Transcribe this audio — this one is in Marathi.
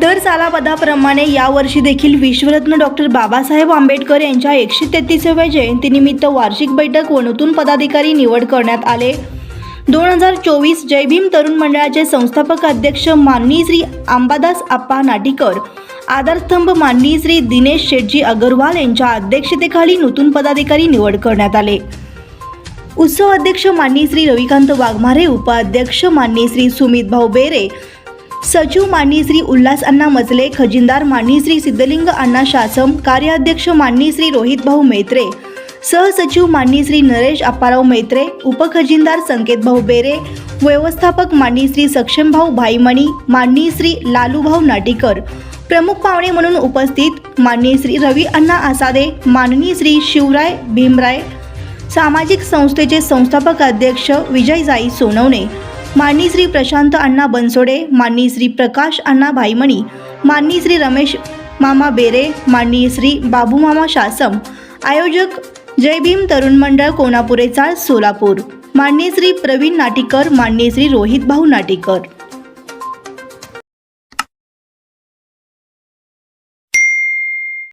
दर सालापदाप्रमाणे यावर्षी देखील विश्वरत्न डॉक्टर बाबासाहेब आंबेडकर यांच्या एकशे तेहतीसाव्या जयंतीनिमित्त वार्षिक बैठक व नूतन पदाधिकारी निवड करण्यात आले. दोन हजार चोवीस जय भीम तरुण मंडळाचे संस्थापक अध्यक्ष माननीय श्री आंबादास आप्पा नाटीकर आधारस्तंभ माननीय श्री दिनेश शेटजी अगरवाल यांच्या अध्यक्षतेखाली नूतन पदाधिकारी निवड करण्यात आले. उत्सव अध्यक्ष माननीय श्री रविकांत वाघमारे उपाध्यक्ष माननीय श्री सुमित भाऊ बेरे सचिव माननी श्री उल्हास अण्णा मजले खजिनदार माननीय श्री सिद्धलिंग अण्णा शासम कार्याध्यक्ष माननी श्री रोहित भाऊ मेत्रे सहसचिव माननी श्री नरेश अप्पाराव मेत्रे उपखजिनदार संकेत भाऊ बेरे व्यवस्थापक माननी श्री सक्षम भाऊ भाईमणी माननी श्री लालूभाऊ नाटीकर. प्रमुख पाहुणे म्हणून उपस्थित माननीय श्री रवी अण्णा आसादे माननीय श्री शिवराय भीमराय सामाजिक संस्थेचे संस्थापक अध्यक्ष विजय जाई सोनवणे माननी श्री प्रशांत अण्णा बनसोडे माननी श्री प्रकाश अण्णा भाईमणी माननी श्री रमेश मामा बेरे माननीय श्री बाबूमामा शासम आयोजक जय भीम तरुण मंडळ कोणापुरे चाळ सोलापूर माननीय श्री प्रवीण नाटीकर माननीय श्री रोहित भाऊ नाटीकर.